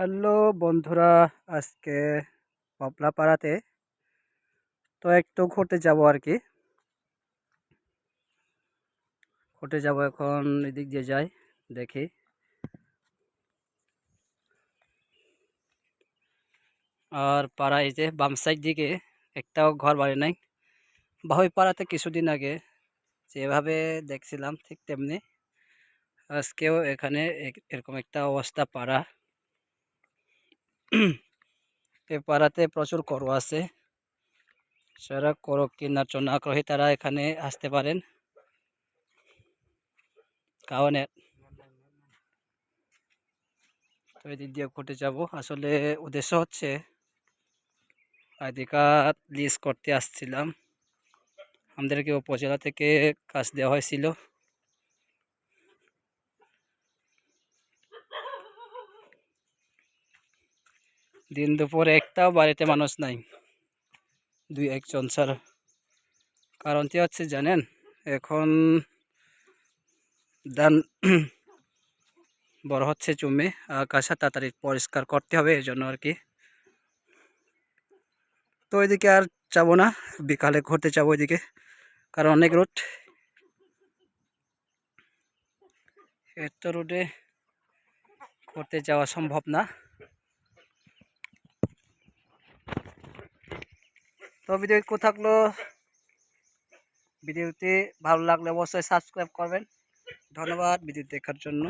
Hello বন্ধুরা, আজকে পপলা পাড়াতে তো একটু ঘুরতে যাব আর কি। ঘুরতে যাব এখন এদিক দিয়ে যাই, দেখি। আর পাড়া এই যে বাম সাইড দিকে একটাও ঘর বাড়ি নাই। বাহুই পাড়াতে কিছুদিন আগে যেভাবে দেখছিলাম ঠিক তেমনি। আজকেও এখানে এরকম একটা অবস্থা পাড়া। এ পাড়াতে প্রচুর করো আছে। যারা করো কেনার জন্য আগ্রহী তারা এখানে আসতে পারেন। কারণ তো এদিক দিয়ে ঘুরতে যাব। আসলে উদ্দেশ্য হচ্ছে আইডি কার্ড লিস্ট করতে আসছিলাম। আমাদেরকে উপজেলা থেকে কাজ দেওয়া হয়েছিল। দিন দুপুর একটাও বাড়িতে মানুষ নাই। দুই একজন ছাড়া কারণটি হচ্ছে জানেন? এখন ধান বড় হচ্ছে জমে আকাশা তাড়াতাড়ি পরিষ্কার করতে হবে এই জন্য আর কি। তো ওইদিকে আর যাব না, বিকালে ঘুরতে যাব ওইদিকে, কারণ অনেক রোড এত রোডে ঘুরতে যাওয়া সম্ভব না। তো ভিডিও থাকল। ভিডিওটি ভালো লাগলে অবশ্যই সাবস্ক্রাইব করবেন। ধন্যবাদ ভিডিও দেখার জন্য।